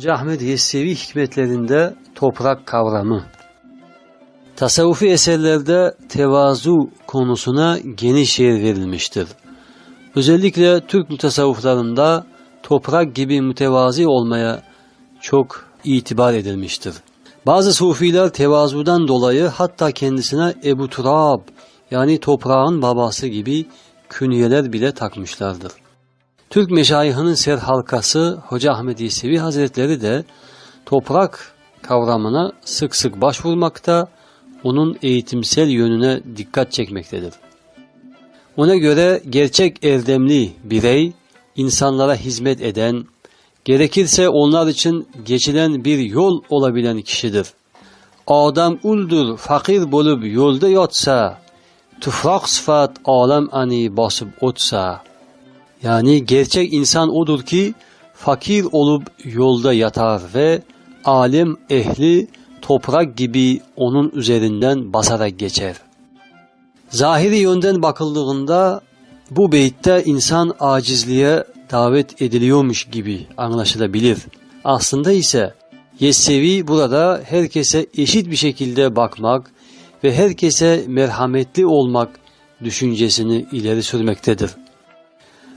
Hoca Ahmet Yesevi hikmetlerinde toprak kavramı. Tasavvufi eserlerde tevazu konusuna geniş yer verilmiştir. Özellikle Türk mutasavvıflarında toprak gibi mütevazi olmaya çok itibar edilmiştir. Bazı sufiler tevazudan dolayı hatta kendisine Ebu Turab yani toprağın babası gibi künyeler bile takmışlardır. Türk meşayihinin ser halkası Hoca Ahmet Yesevi Hazretleri de toprak kavramına sık sık başvurmakta, onun eğitimsel yönüne dikkat çekmektedir. Ona göre gerçek erdemli birey, insanlara hizmet eden, gerekirse onlar için geçilen bir yol olabilen kişidir. Adam uldur, fakir bolup yolda yotsa, tufrak sıfat alem ani basıp otsa. Yani gerçek insan odur ki, fakir olup yolda yatar ve alim ehli toprak gibi onun üzerinden basarak geçer. Zahiri yönden bakıldığında bu beytte insan acizliğe davet ediliyormuş gibi anlaşılabilir. Aslında ise Yesevi burada herkese eşit bir şekilde bakmak ve herkese merhametli olmak düşüncesini ileri sürmektedir.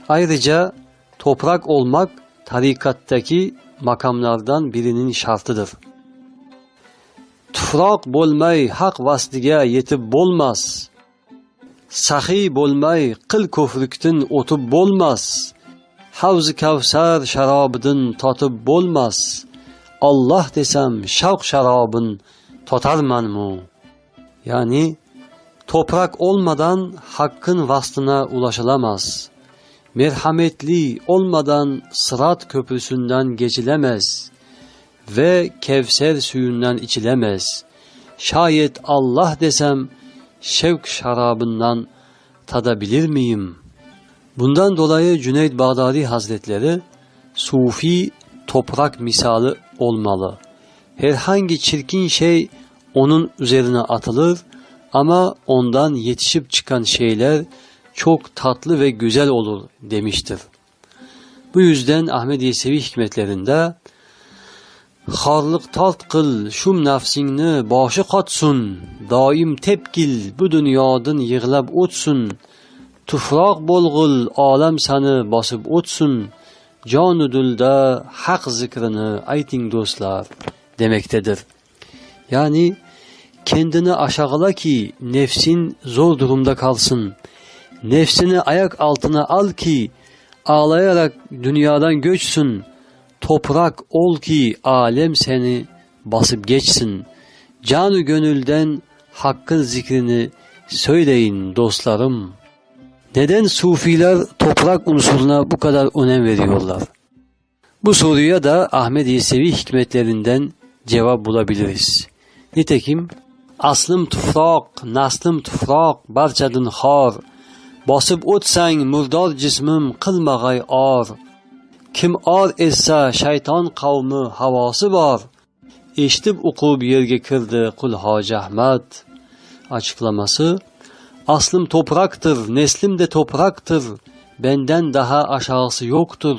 Ayrıca toprak olmak tarikattaki makamlardan birinin şartıdır. Tufroq bo'lmay haq vasdiga yetib bo'lmas. Saxiy bo'lmay qil ko'prikdan o'tib bo'lmas. Havzi kavsar sharobidan totib bo'lmas. Alloh desam shavq sharobin totarmanmu. Yani toprak olmadan hakkın vasfına ulaşılamaz. Merhametli olmadan sırat köprüsünden geçilemez ve Kevser suyundan içilemez. Şayet Allah desem şevk şarabından tadabilir miyim? Bundan dolayı Cüneyd Bağdadi Hazretleri sufi toprak misali olmalı. Herhangi çirkin şey onun üzerine atılır ama ondan yetişip çıkan şeyler çok tatlı ve güzel olur demiştir. Bu yüzden Ahmet Yesevi hikmetlerinde Xorliq tort qil, shum nafsingni boshi qotsin, doim tepkil, bu dunyodan yig'lab o'tsin. Tufroq bo'lg'il, olam sani bosib o'tsin. Jonu dilda haq zikrini ayting do'stlar demektedir. Yani kendini aşağıla ki nefsin zor durumda kalsın. Nefsini ayak altına al ki ağlayarak dünyadan göçsün toprak ol ki alem seni basıp geçsin. Canı gönülden hakkın zikrini söyleyin dostlarım. Neden sufiler toprak unsuruna bu kadar önem veriyorlar? Bu soruya da Ahmet Yesevi hikmetlerinden cevap bulabiliriz. Nitekim aslım tufrak, naslım tufrak, barchadın xor, bosib o'tsang murdor jismim qilmag'ay or Kim or etsa shayton qavmi havosi bor. Eshitib o'qib yerga kirdi qul Hoji Ahmad. Açıklaması Aslım topraktır, neslim de topraktır. Benden daha aşağısı yoktur.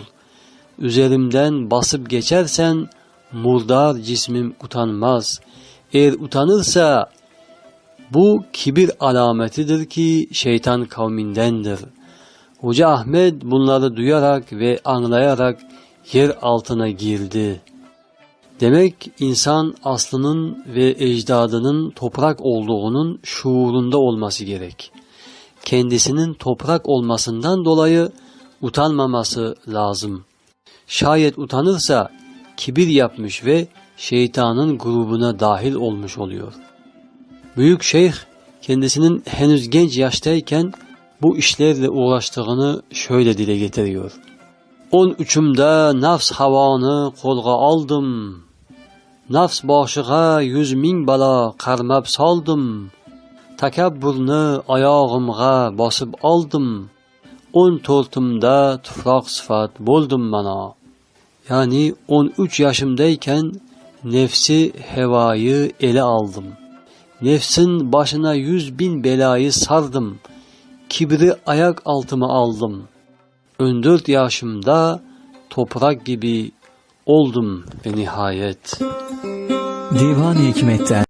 Üzerimden basıp geçersen murdar cismim utanmaz. Eğer utanırsa bu kibir alametidir ki şeytan kavmindendir.'' Hoca Ahmet bunları duyarak ve anlayarak yer altına girdi. Demek insan aslının ve ecdadının toprak olduğunun şuurunda olması gerek. Kendisinin toprak olmasından dolayı utanmaması lazım. Şayet utanırsa kibir yapmış ve şeytanın grubuna dahil olmuş oluyor. Büyük şeyh kendisinin henüz genç yaştayken bu işlerle uğraştığını şöyle dile getiriyor. On üçümde nafs havanı kolga aldım. Nafs başığa yüz min bala karmab saldım. Takabburni ayağımga basıp aldım. On tortumda tufrak sıfat boldum bana. Yani 13 yaşımdayken nefsi hevayı ele aldım. Nefsin başına yüz bin belayı sardım.'' kibri ayak altıma aldım. 14 yaşımda toprak gibi oldum ve nihayet. Divan-ı Hikmet'ten